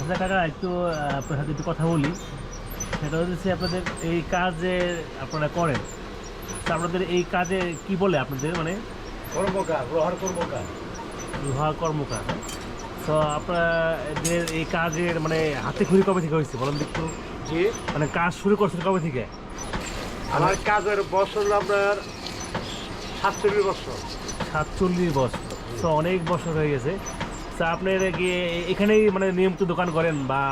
আচ্ছা কাকা একটু আপনার সাথে একটু কথা বলি। সেটা হচ্ছে আপনাদের এই কাজে আপনারা করেন। তা আপনাদের এই কাজে কি বলে আপনাদের মানে? কর্মকার লোহার কর্মকার। লোহা কর্মকার তো আপনাদের এই কাজের মানে হাতে খুঁড়ি কবে থেকে হয়েছে? বলেন একটু। জি। মানে কাজ শুরু করছেন কবে থেকে? আমার কাজের বছর আপনার সাতচল্লিশ বছর। সাতচল্লিশ বছর। তো অনেক বছর হয়ে গেছে। তা আপনার গিয়ে এখানেই মানে নিয়মিত দোকান করেন বা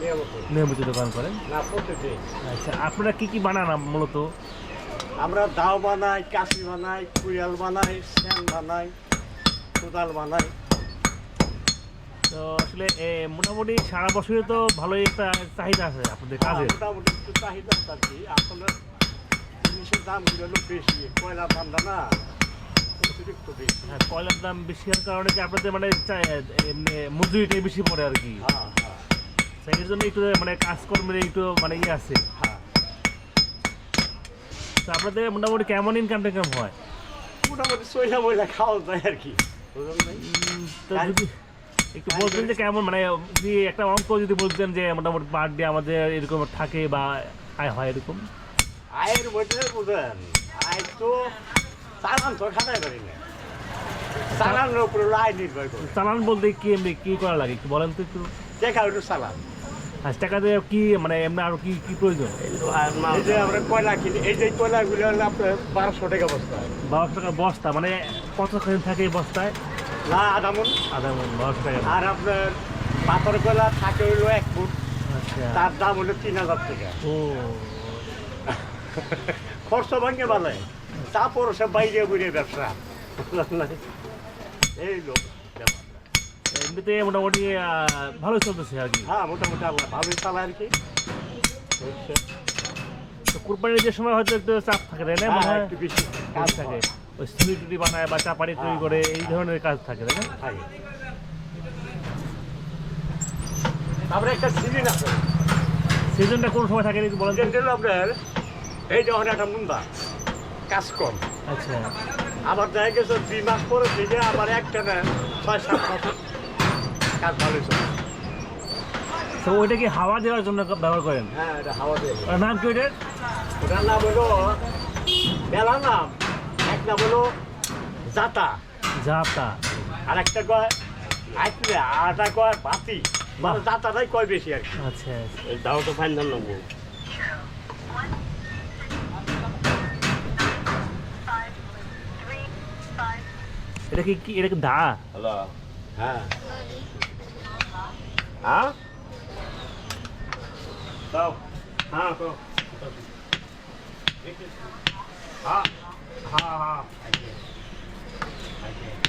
নিয়মিত। নিয়মিত দোকান করেন? আচ্ছা আপনারা কি কি বানান মূলত? আমরা দাও বানাই কাশি বানাই কুড়িয়াল বানাই স্যান বানাই কোদাল বানাই। তো আসলে মোটামুটি সারা বছরে তো ভালোই একটা চাহিদা আছে আপনাদের কাজের। হ্যাঁ, মোটামুটি একটু চাহিদা আছে আর কি। আসলে জিনিসের দামগুলো হলো বেশি। কয়লা ধান্দা না অতিরিক্ত বেশি হ্যাঁ কয়লার দাম বেশি হওয়ার কারণে কি আপনাদের মানে এমনি মজুরিটাই বেশি পড়ে আর কি? হ্যাঁ হ্যাঁ। জন্য একটু মানে কাজকর্মের একটু মানে ইয়ে আছে। হ্যাঁ। তো আপনাদের মোটামুটি কেমন ইনকাম টেনকাম হয়? মোটামুটি সইলা ময়লা খাওয়া যায় আর কি। বুঝলেন তো যদি একটু বলতেন যে কেমন মানে যদি একটা অঙ্ক যদি বলতেন যে মোটামুটি পার ডে আমাদের এরকম থাকে বা আয় হয় এরকম। আয়ের মধ্যে বুঝেন আয় তো চালান তো খাটাই পারি না। চালানোর উপরে হলো আয় নির্ভর করে। চালান বলতে কি এমনি কি করা লাগে? একটু বলেন তো একটু। দেখা হলো চালান। আজ টাকা দিয়ে কি মানে এমনি আরও কি কি প্রয়োজন? এই যে আমরা কয়লা কিনি এই যে কয়লাগুলো হলো আপনার বারোশো টাকা বস্তা। বারোশো টাকার বস্তা মানে কতখানি থাকে এই বস্তায়? না আধা মন। আধা মন বারোশো টাকা। আর আপনার পাথর কয়লা থাকে হইল এক ফুট। আচ্ছা। তার দাম হলো তিন হাজার টাকা। ও। খরচ ভাঙে বলে তারপর সে বাইরে বুড়ে ব্যবসা। এই লোক এমনিতে মোটামুটি চলতেছে আর কি। হ্যাঁ মোটামুটি আল্লাহ ভালোই চালায় আর কি। কোরবানির যে সময় হয়তো একটু চাপ থাকে তাই না? মনে হ্যাঁ, একটু বেশি কাজ থাকে। ওই টুডি বানায় বা চাপাড়ি তৈরি হ্যাঁ। করে এই ধরনের কাজ থাকে তাই না? তারপরে একটা সিজন আছে। সিজনটা কোন সময় থাকে বলেন? আপনার এই যখন একটা মুন্দা। কাজ কম। আচ্ছা। আবার দেখা গেছে দুই মাস পরে থেকে আবার একটা না ছয় সাত মাস কাজ ভালো চলে তো ওইটা কি হাওয়া দেওয়ার জন্য ব্যবহার করেন? হ্যাঁ এটা হাওয়া দেবে ওটার নাম কি ওইটার ওটার নাম হলো বেলা নাম। এক নাম হলো জাতা। জাতা। আর একটা কয় আইতলে আটা কয় বাতি। জাতাটাই কয় বেশি আর কি। আচ্ছা। দাও তো final number Ada kiki, ada kenta. Hello. Ah. Ha. Ah? Tau. Ha, ha? tau. Ha, ha. Ha, ha, ha. Okay.